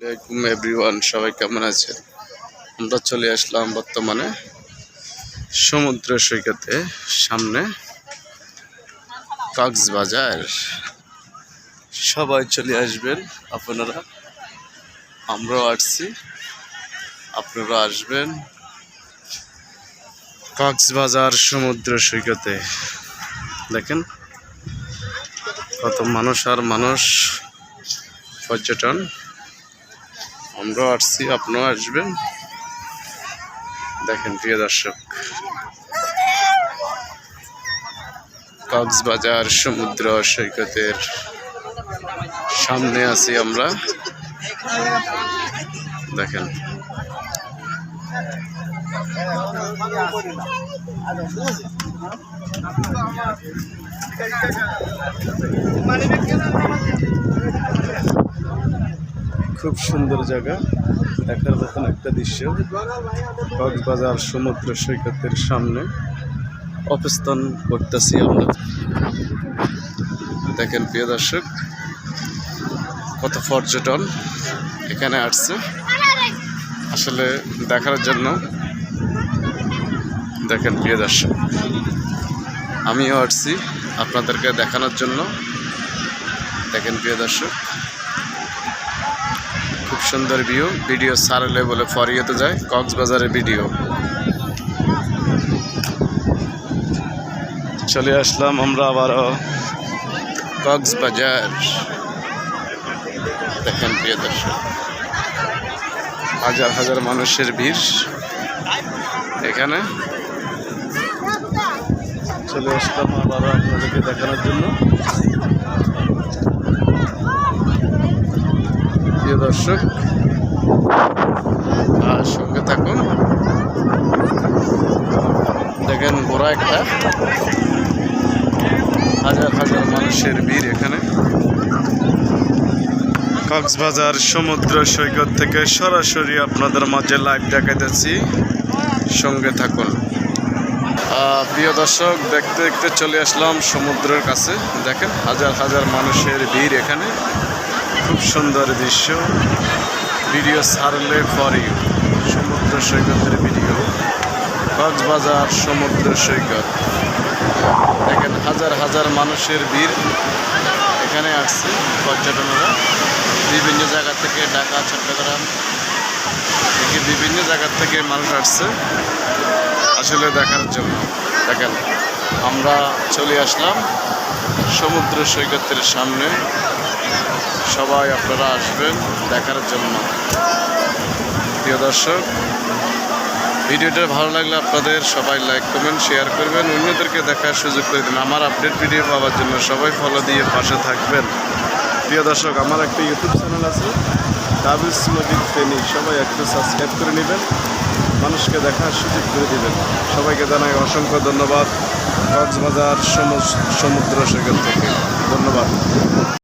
আসসালামাইকুম এভরিওয়ান, সবাই কেমন আছেন? আমরা চলে আসলাম বর্তমানে সমুদ্র সৈকতে, সামনে কক্সবাজার। সবাই চলে আসবেন, আপনারা, আমরাও আসছি, আপনারা আসবেন কক্সবাজার সমুদ্র সৈকতে। দেখেন, কত মানুষ আর মানুষ, পর্যটন। আমরাও আসছি আপনিও আসবেন। দেখেন প্রিয় দর্শক কক্সবাজার সমুদ্র সৈকতের সামনে আছি আমরা। দেখেন। খুব সুন্দর জায়গা। দেখার মতন একটা দৃশ্য। কক্সবাজার সমুদ্র সৈকতের সামনে। অবস্থান করতেছি আমরা। দেখেন, প্রিয় দর্শক, কত পর্যটন এখানে আসছে। আসলে দেখার জন্য, দেখেন, প্রিয় দর্শক, আমিও আসছি আপনাদেরকে দেখানোর জন্য। দেখেন, প্রিয় দর্শক খুব সুন্দর ভিউ ভিডিও সারলে বলে ফরিয়েতে যায় কক্সবাজারের ভিডিও চলে আসলাম আমরা আবারও কক্সবাজার। দেখেন প্রিয় দর্শক, হাজার হাজার মানুষের ভিড় এখানে। চলে আসলাম আবারও আপনাদেরকে দেখানোর জন্য প্রিয় দর্শক, আর সঙ্গে থাকুন। দেখেন বড় একটা। হাজার হাজার মানুষের ভিড় এখানে। কক্সবাজার সমুদ্র সৈকত থেকে সরাসরি আপনাদের মাঝে লাইভ দেখাইতেছি। সঙ্গে থাকুন। প্রিয় দর্শক দেখতে দেখতে চলে আসলাম সমুদ্রের কাছে। দেখেন হাজার হাজার মানুষের ভিড় এখানে। খুব সুন্দর দৃশ্য। ভিডিও সারলে ফর ইউ সমুদ্র সৈকতের ভিডিও। কক্সবাজার সমুদ্র সৈকত। দেখেন হাজার হাজার মানুষের ভিড় এখানে আসছে পর্যটনেরা। বিভিন্ন জায়গা থেকে ঢাকা, চট্টগ্রাম থেকে বিভিন্ন জায়গা থেকে মানুষ আসছে আসলে দেখার জন্য। দেখেন, আমরা চলে আসলাম সমুদ্র সৈকতের সামনে। সবাই আপনারা আসবেন দেখার জন্য। প্রিয় দর্শক, ভিডিওটা ভালো লাগলে আপনাদের সবাই লাইক করবেন শেয়ার করবেন। অন্যদেরকে দেখার সুযোগ করে দিন। আমার আপডেট ভিডিও পাওয়ার জন্য সবাই ফলো দিয়ে পাশে থাকবেন। প্রিয় দর্শক, আমার একটা ইউটিউব চ্যানেল আছে। ডাবিস নদীর ফেনি সবাই একটু সাবস্ক্রাইব করে নেবেন। মানুষকে দেখার সুযোগ করে দেবেন। সবাইকে জানাই অসংখ্য ধন্যবাদ। কক্সবাজার সমুদ্র সৈকত থেকে। ধন্যবাদ।